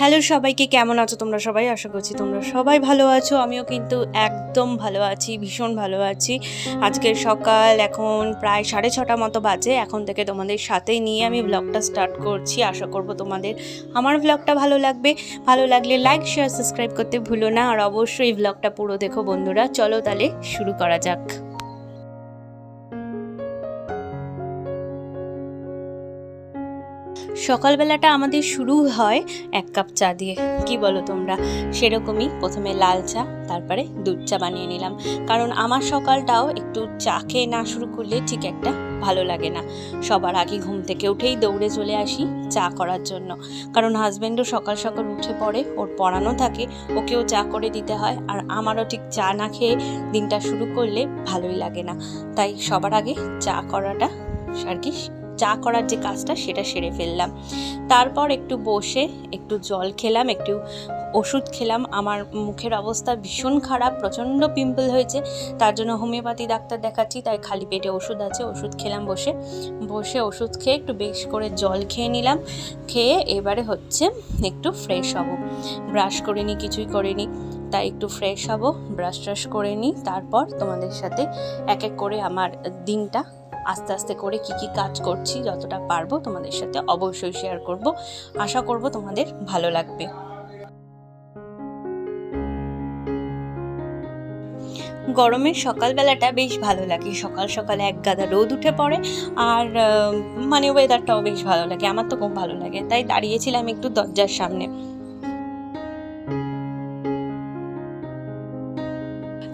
Hello সবাইকে, কেমন আছো তোমরা সবাই? আশা করছি তোমরা সবাই ভালো আছো। আমিও কিন্তু একদম ভালো আছি, ভীষণ ভালো আছি। আজকের সকাল এখন প্রায় সাড়ে ছটা মতো বাজে। এখন থেকে তোমাদের সাথেই নিয়ে আমি ব্লগটা স্টার্ট করছি। আশা করব তোমাদের আমার ব্লগটা ভালো লাগবে। ভালো লাগলে লাইক শেয়ার সাবস্ক্রাইব করতে ভুলো না। আর অবশ্যই ব্লগটা পুরো দেখো বন্ধুরা। চলো তাহলে শুরু করা যাক। সকালবেলাটা আমাদের শুরু হয় এক কাপ চা দিয়ে। কি বলো তোমরা? সেরকমই প্রথমে লাল চা, তারপরে দুধ চা বানিয়ে নিলাম। কারণ আমার সকালটাও একটু চা খেয়ে না শুরু করলে ঠিক একটা ভালো লাগে না। সবার আগে ঘুম থেকে উঠেই দৌড়ে চলে আসি চা করার জন্য। কারণ হাজব্যান্ডও সকাল সকাল উঠে পড়ে, ওর পড়ানো থাকে, ওকেও চা করে দিতে হয়। আর আমারও ঠিক চা না খেয়ে দিনটা শুরু করলে ভালোই লাগে না। তাই সবার আগে চা করাটা আর কি চা করার যে কাজটা সেটা সেরে ফেললাম। তারপর একটু বসে একটু জল খেলাম, একটু ওষুধ খেলাম। আমার মুখের অবস্থা ভীষণ খারাপ, প্রচণ্ড পিম্পল হয়েছে। তার জন্য হোমিওপ্যাথি ডাক্তার দেখাচ্ছি, তাই খালি পেটে ওষুধ আছে, ওষুধ খেলাম বসে। বসে ওষুধ খেয়ে একটু বেশ করে জল খেয়ে নিলাম। খেয়ে এবারে হচ্ছে একটু ফ্রেশ হব। ব্রাশ করে নিই কিছুই করিনি তাই একটু ফ্রেশ হব, ব্রাশ ট্রাশ করে নিই তারপর তোমাদের সাথে এক এক করে আমার দিনটা আস্তে আস্তে করে কি কি কাজ করছি, যতটা পারব তোমাদের সাথে অবশ্যই শেয়ার করব। আশা করব তোমাদের ভালো লাগবে। গরমের সকালবেলাটা বেশ ভালো লাগে। সকাল সকালে এক গাদা রোদ উঠে পড়ে আর মানে ওয়েদারটাও বেশ ভালো লাগে। আমার তো খুব ভালো লাগে। তাই দাঁড়িয়েছিলাম একটু দরজার সামনে।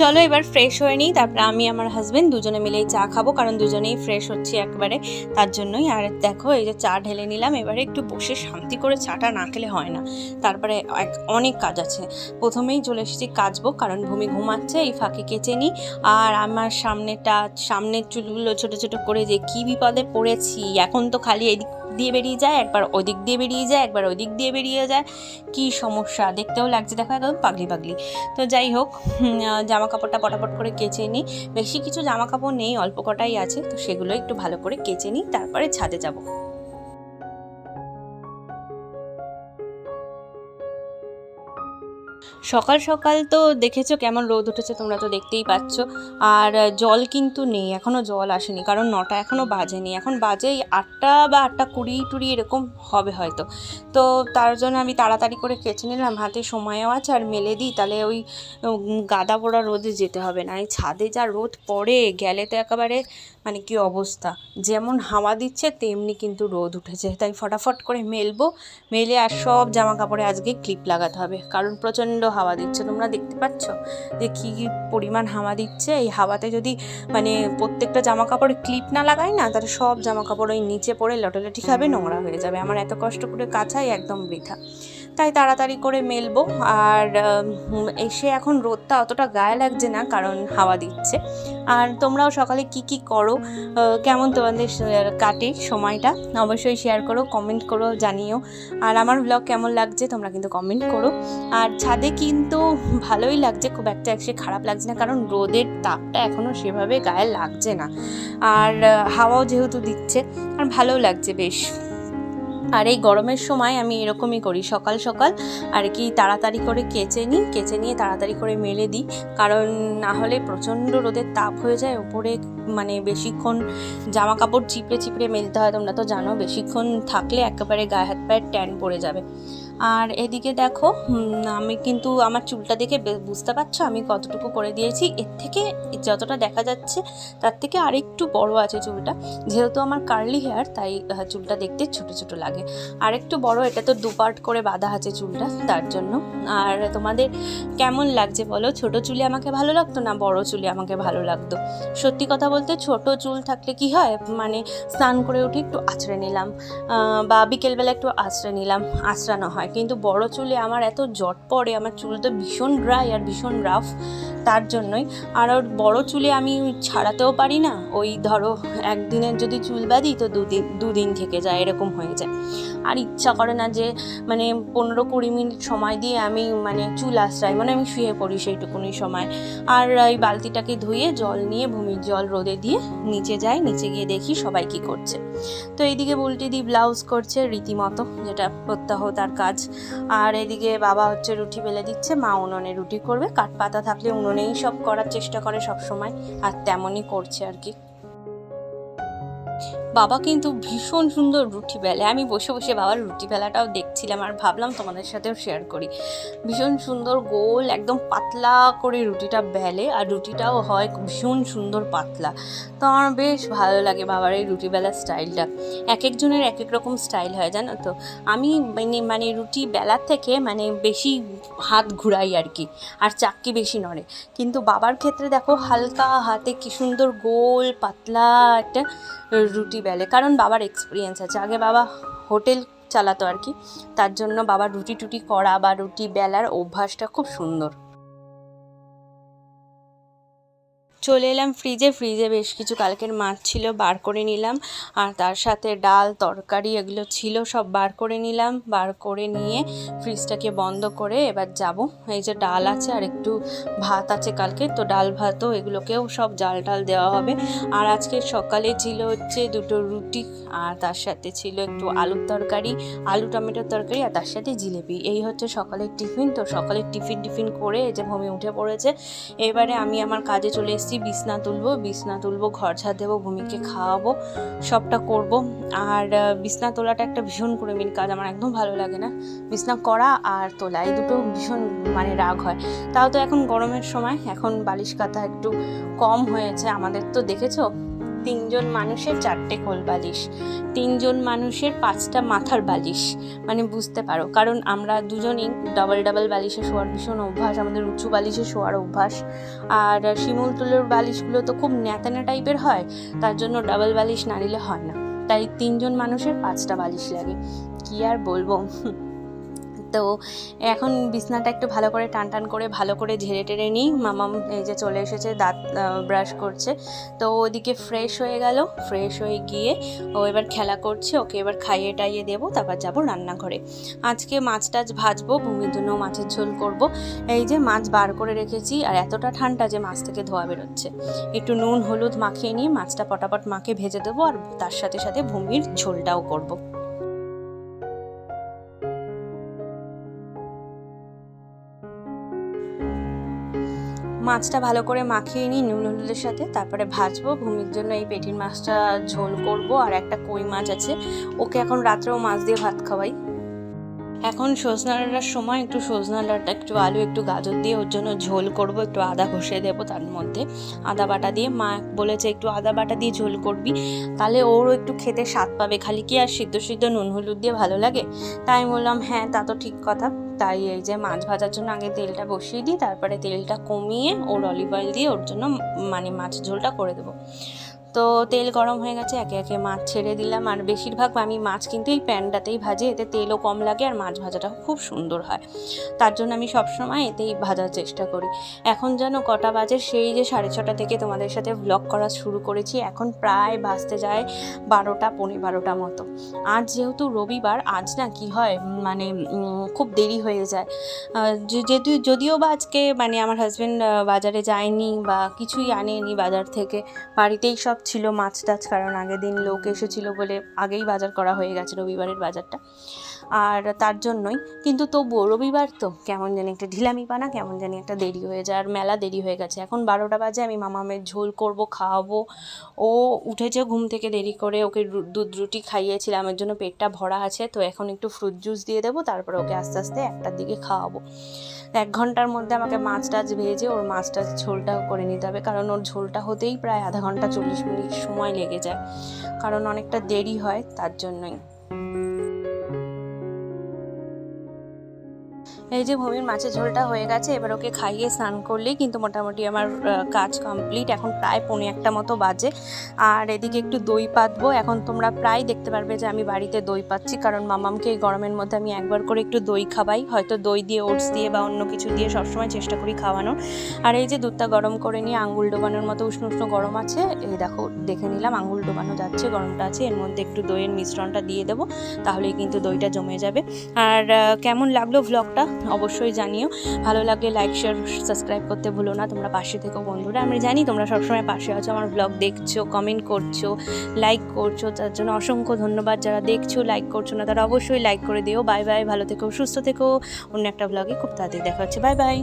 চলো এবার ফ্রেশ হয়ে নিই। তারপরে আমি আমার হাজবেন্ড দুজনে মিলেই চা খাব, কারণ দুজনেই ফ্রেশ হচ্ছি একবারে। তার জন্যই আর দেখো, এই যে চা ঢেলে নিলাম, এবারে একটু বসে শান্তি করে চাটা না খেলে হয় না। তারপরে এক, অনেক কাজ আছে। প্রথমেই চলে এসেছি কাচবো, কারণ ভূমি ঘুমাচ্ছে, এই ফাঁকে কেচে নিই। আর আমার সামনেটা, সামনের চুলগুলো ছোট ছোট করে যে কী বিপদে পড়েছি, এখন তো খালি এদিক দিয়ে বেরিয়ে যায়, একবার ওদিক দিয়ে বেরিয়ে যায়, একবার ওদিক দিয়ে বেরিয়ে যায়। কি সমস্যা? দেখতেও লাগছে, দেখো একদম পাগলি পাগলি। তো যাই হোক জামা কাপড়টা পটাপট করে কেচে নিই। বেশি কিছু জামা কাপড় নেই, অল্প কটাই আছে, তো সেগুলো একটু ভালো করে কেচে নিই, তারপরে ছাদে যাব। সকাল সকাল তো দেখেছ কেমন রোদ উঠেছে, তোমরা তো দেখতেই পাচ্ছ। আর জল কিন্তু নেই এখনও জল আসেনি, কারণ নটা এখনও বাজেনি। এখন বাজে আটটা বা আটটা কুড়ি টুড়ি এরকম হবে হয়তো। তো তার জন্য আমি তাড়াতাড়ি করে কেচে নিলাম, হাতে সময়ও আছে, আর মেলে দিই, তাহলে ওই গাদা পোড়া রোদে যেতে হবে না। এই ছাদে যা রোদ পড়ে, গেলে তো একেবারে মানে কি অবস্থা? যেমন হাওয়া দিচ্ছে, তেমনি কিন্তু রোদ উঠেছে। তাই ফটাফট করে মেলবো, মেলে আর সব জামা কাপড়ে আজকে ক্লিপ লাগাতে হবে। কারণ প্রচণ্ড হাওয়া দিচ্ছে। তোমরা দেখতে পাচ্ছ? যে কী কী পরিমাণ হাওয়া দিচ্ছে। এই হাওয়াতে যদি মানে প্রত্যেকটা জামা কাপড় ক্লিপ না লাগাই না, তাহলে সব জামা কাপড় ওই নিচে পড়ে লটালটি খাবে নোংরা হয়ে যাবে। আমার এত কষ্ট করে কাছাই একদম বৃথা। তাই তাড়াতাড়ি করে মেলবো। আর এসে এখন রোদটা অতটা গায়ে লাগছে না, কারণ হাওয়া দিচ্ছে। আর তোমরাও সকালে কি কি করো? কেমন তোমাদের কাটে সময়টা? অবশ্যই শেয়ার করো কমেন্ট করো, জানিও। আর আমার ব্লগ কেমন লাগছে, তোমরা কিন্তু কমেন্ট করো। আর ছাদে কিন্তু ভালোই লাগছে, খুব একটা একসে খারাপ লাগছে না, কারণ রোদের তাপটা এখনও সেভাবে গায়ে লাগছে না। আর হাওয়াও যেহেতু দিচ্ছে, আর ভালো লাগছে বেশ। আর এই গরমের সময় আমি এরকমই করি, সকাল সকাল আর কি তাড়াতাড়ি করে কেচে নিই, কেচে নিয়ে তাড়াতাড়ি করে মেলে দিই। কারণ না হলে প্রচণ্ড রোদের তাপ হয়ে যায়, ওপরে মানে বেশিক্ষণ জামা কাপড় চিপড়ে চিপড়ে মেলতে হয়, তোমরা তো জানো, বেশিক্ষণ থাকলে একেবারে গায়ে হাত পায়ের ট্যান পড়ে যাবে। আর এদিকে দেখো আমি কিন্তু আমার চুলটা দেখে বুঝতে পারছ আমি কতটুকু করে দিয়েছি। এর থেকে যতটা দেখা যাচ্ছে তার থেকে আরেকটু বড় আছে চুলটা। যেহেতু আমার কার্লি হেয়ার তাই চুলটা দেখতে ছোট ছোট লাগে। আর একটু বড়, এটা তো দুপার্ট করে বাঁধা আছে চুলটা, তার জন্য। আর তোমাদের কেমন লাগছে বলো? ছোট চুলে আমাকে ভালো লাগতো না বড় চুলে আমাকে ভালো লাগতো? সত্যি কথা বলতে ছোট চুল থাকলে কি হয়? মানে স্নান করে উঠে একটু আঁচড়ে নিলাম বা বিকেলবেলা একটু আঁচড়ে নিলাম আঁচড়ানো হয়। কিন্তু বড় চুলে আমার এত জট পড়ে, আমার চুল তো ভীষণ ড্রাই আর ভীষণ রাফ তার জন্যই। আর ওর বড় চুলে আমি ছাড়াতেও পারি না। ওই ধরো, একদিনের যদি চুল বাঁধি তো দুদিন দুদিন থেকে যায়, এরকম হয়ে যায়। আর ইচ্ছা করে না যে মানে পনেরো কুড়ি মিনিট সময় দিয়ে আমি মানে চুল আশ্রাই মানে আমি শুয়ে পড়ি সেইটুকুনি সময়। আর এই বালতিটাকে ধুয়ে জল নিয়ে ভূমির জল রোদে দিয়ে নিচে যাই, নিচে গিয়ে দেখি সবাই কি করছে। তো এইদিকে বুলটি দি ব্লাউজ করছে রীতিমতো, যেটা প্রত্যাহ তার কাজ। আর এদিকে বাবা হচ্ছে রুটি বেলে দিচ্ছে, মা উনুনে রুটি করবে। কাঠপাতা থাকলে উনুনেই সব করার চেষ্টা করে সব সময় আর তেমনই করছে আর কি। বাবা কিন্তু ভীষণ সুন্দর রুটি বেলে। আমি বসে বসে বাবার রুটি বেলাটাও দেখছিলাম আর ভাবলাম তোমাদের সাথেও শেয়ার করি। ভীষণ সুন্দর গোল, একদম পাতলা করে রুটিটা বেলে আর রুটিটাও হয় ভীষণ সুন্দর পাতলা। তো আমার বেশ ভালো লাগে বাবার এই রুটি বেলার স্টাইলটা। এক একজনের এক এক রকম স্টাইল হয়, জানো তো। আমি মানে মানে রুটি বেলার থেকে মানে বেশি হাত ঘুরাই আর কি, আর চাক্কি বেশি নড়ে। কিন্তু বাবার ক্ষেত্রে দেখো হালকা হাতে কি সুন্দর গোল, পাতলা একটা রুটি বেলে। কারণ বাবার এক্সপিরিয়েন্স আছে। আগে বাবা হোটেল চালাতো আর কি। তার জন্য বাবা রুটি টুটি করা বা রুটি বেলার অভ্যাসটা খুব সুন্দর। চলে এলাম ফ্রিজে ফ্রিজে বেশ কিছু কালকের মাছ ছিল, বার করে নিলাম। আর তার সাথে ডাল, তরকারি এগুলো ছিল, সব বার করে নিলাম। বার করে নিয়ে ফ্রিজটাকে বন্ধ করে এবার যাব। এই যে ডাল আছে আর একটু ভাত আছে কালকে, তো ডাল ভাতও এগুলোকেও সব জাল টাল দেওয়া হবে। আর আজকে সকালে ছিল হচ্ছে দুটো রুটি, আর তার সাথে ছিল একটু আলুর তরকারি, আলু টমেটোর তরকারি, আর তার সাথে জিলেপি। এই হচ্ছে সকালের টিফিন, তো সকালের টিফিন টিফিন করে এই যে ভূমি উঠে পড়েছে। এবারে আমি আমার কাজে চলে এসেছি। বিছনা তুলবো বিছনা তুলবো, ঘর ঝাড় দেবো, ভূমিকে খাওয়াবো, সবটা করব। আর বিছনা তোলাটা একটা ভীষণ কুড়েমির কাজ, আমার একদম ভালো লাগে না। বিছনা করা আর তোলা, এই দুটো ভীষণ মানে রাগ হয়। তাও তো এখন গরমের সময়, এখন বালিশ কাতা একটু কম হয়েছে। আমাদের তো দেখেছ? তিনজন মানুষের চারটে কোল বালিশ, তিনজন মানুষের পাঁচটা মাথার বালিশ। মানে বুঝতে পারো, কারণ আমরা দুজনই ডাবল ডাবল বালিশে শোয়ার ভীষণ অভ্যাস, আমাদের উঁচু বালিশে শোয়ার অভ্যাস। আর শিমুল তুলোর বালিশগুলো তো খুব ন্যাতানা টাইপের হয়, তার জন্য ডাবল বালিশ না নিলে হয় না। তাই তিনজন মানুষের পাঁচটা বালিশ লাগে। কি আর বলব? তো এখন বিছনাটা একটু ভালো করে টান টান করে ভালো করে ঝেড়ে টেড়ে নিই। মামাম এই যে চলে এসেছে, দাঁত ব্রাশ করছে। তো ওদিকে ফ্রেশ হয়ে গেল ফ্রেশ হয়ে গিয়ে ও এবার খেলা করছে, ওকে এবার খাইয়ে টাইয়ে দেবো, তারপর যাব রান্নাঘরে। আজকে মাছ টাছ ভাজবো, ভূমির জন্য মাছের ঝোল করব। এই যে মাছ বার করে রেখেছি, আর এতটা ঠান্ডা যে মাছ থেকে ধোয়া বেরোচ্ছে। একটু নুন, হলুদ মাখিয়ে নিয়ে মাছটা পটাপট মাখে ভেজে দেবো, আর তার সাথে সাথে ভূমির ঝোলটাও করব। মাছটা ভালো করে মাখিয়ে নিই নুন হলুদের সাথে, তারপরে ভাজবো, ভূমির জন্য এই পেটির মাছটা ঝোল করব, আর একটা কই মাছ আছে, ওকে এখন রাত্রেও মাছ দিয়ে ভাত খাওয়াই। এখন সজনা ডাঁটার সময় একটু সজনা ডাঁটা একটু আলু, একটু গাজর দিয়ে ওর জন্য ঝোল করব, একটু আদা ঘষে দেবো তার মধ্যে। আদা বাটা দিয়ে, মা বলেছে একটু আদা বাটা দিয়ে ঝোল করবি, তাহলে ওরও একটু খেতে স্বাদ পাবে। খালি কি আর সিদ্ধ সিদ্ধ নুন হলুদ দিয়ে ভালো লাগে? তাই বললাম হ্যাঁ তা তো ঠিক কথা। তাই এই যে মাছ ভাজার জন্য আগে তেলটা বসিয়ে দিই, তারপরে তেলটা কমিয়ে ওর অলিভ অয়েল দিয়ে ওর জন্য মানে মাছ ঝোলটা করে দেবো। তো তেল গরম হয়ে গেছে, একে একে মাছ ছেড়ে দিলাম। আর বেশিরভাগ আমি মাছ কিন্তু এই প্যানটাতেই ভাজি, এতে তেলও কম লাগে আর মাছ ভাজাটা খুব সুন্দর হয়। তার জন্য আমি সবসময় এতেই ভাজার চেষ্টা করি। এখন যেন কটা বাজে, সেই যে সাড়ে ছটা থেকে তোমাদের সাথে ব্লগ করা শুরু করেছি, এখন প্রায় বাজতে যায় বারোটা পনেরো বারোটা মতো। আজ যেহেতু রবিবার, আজ না কি হয় মানে খুব দেরি হয়ে যায়। যেহেতু যদিও বা আজকে মানে আমার হাজব্যান্ড বাজারে যায়নি বা কিছুই আনেনি বাজার থেকে, বাড়িতেই সব ছিল মাছ টাছ, কারণ আগের দিন লোক এসেছিল বলে আগেই বাজার করা হয়ে গেছে রবিবারের বাজারটা। আর তার জন্যই, কিন্তু তবুও রবিবার তো, কেমন জানি একটা ঢিলামি পানা কেমন জানি একটা দেরি হয়ে যায়, আর মেলা দেরি হয়ে গেছে। এখন বারোটা বাজে, আমি মামামের ঝোল করব, খাওয়াবো। ও উঠেছে ঘুম থেকে দেরি করে, ওকে দুধ রুটি খাইয়েছিলাম, এর জন্য পেটটা ভরা আছে, তো এখন একটু ফ্রুট জুস দিয়ে দেবো, তারপরে ওকে আস্তে আস্তে একটার দিকে খাওয়াবো। এক ঘণ্টার মধ্যে আমাকে মাছ টাছ ভেজে ওর মাছ টাছ ঝোলটা করে নিতে হবে। কারণ ওর ঝোলটা হতেই প্রায় আধা ঘণ্টা চল্লিশ মিনিট সময় লেগে যায়। কারণ অনেকটা দেরি হয় তার জন্যই। এই যে ভূমির মাছের ঝোলটা হয়ে গেছে, এবার ওকে খাইয়ে স্নান করলেই কিন্তু মোটামুটি আমার কাজ কমপ্লিট এখন প্রায় পৌনে একটা মতো বাজে। আর এদিকে একটু দই পাতবো। এখন তোমরা প্রায় দেখতে পারবে যে আমি বাড়িতে দই পাচ্ছি, কারণ মামামকে এই গরমের মধ্যে আমি একবার করে একটু দই খাওয়াই। হয়তো দই দিয়ে, ওটস দিয়ে বা অন্য কিছু দিয়ে সবসময় চেষ্টা করি খাওয়ানোর। আর এই যে দুধটা গরম করে নিয়ে আঙুল ডোবানোর মতো উষ্ণ উষ্ণ গরম আছে, এই দেখো, দেখে নিলাম আঙুল ডোবানো যাচ্ছে, গরমটা আছে। এর মধ্যে একটু দইয়ের মিশ্রণটা দিয়ে দেবো, তাহলেই কিন্তু দইটা জমে যাবে। আর কেমন লাগল ভ্লগটা অবশ্যই জানিও। ভালো লাগলে লাইক শেয়ার সাবস্ক্রাইব করতে ভুলো না। তোমরা পাশে থেকো বন্ধুরা। আমি জানি তোমরা সবসময় পাশে আছো, আমার ব্লগ দেখছ কমেন্ট করছ লাইক করছ। তার জন্য অসংখ্য ধন্যবাদ। যারা দেখছ লাইক করছ না, তারা অবশ্যই লাইক করে দিও। বাই বাই ভালো থেকো, সুস্থ থেকো। অন্য একটা ব্লগে খুব তাড়াতাড়ি দেখা হচ্ছে। Bye bye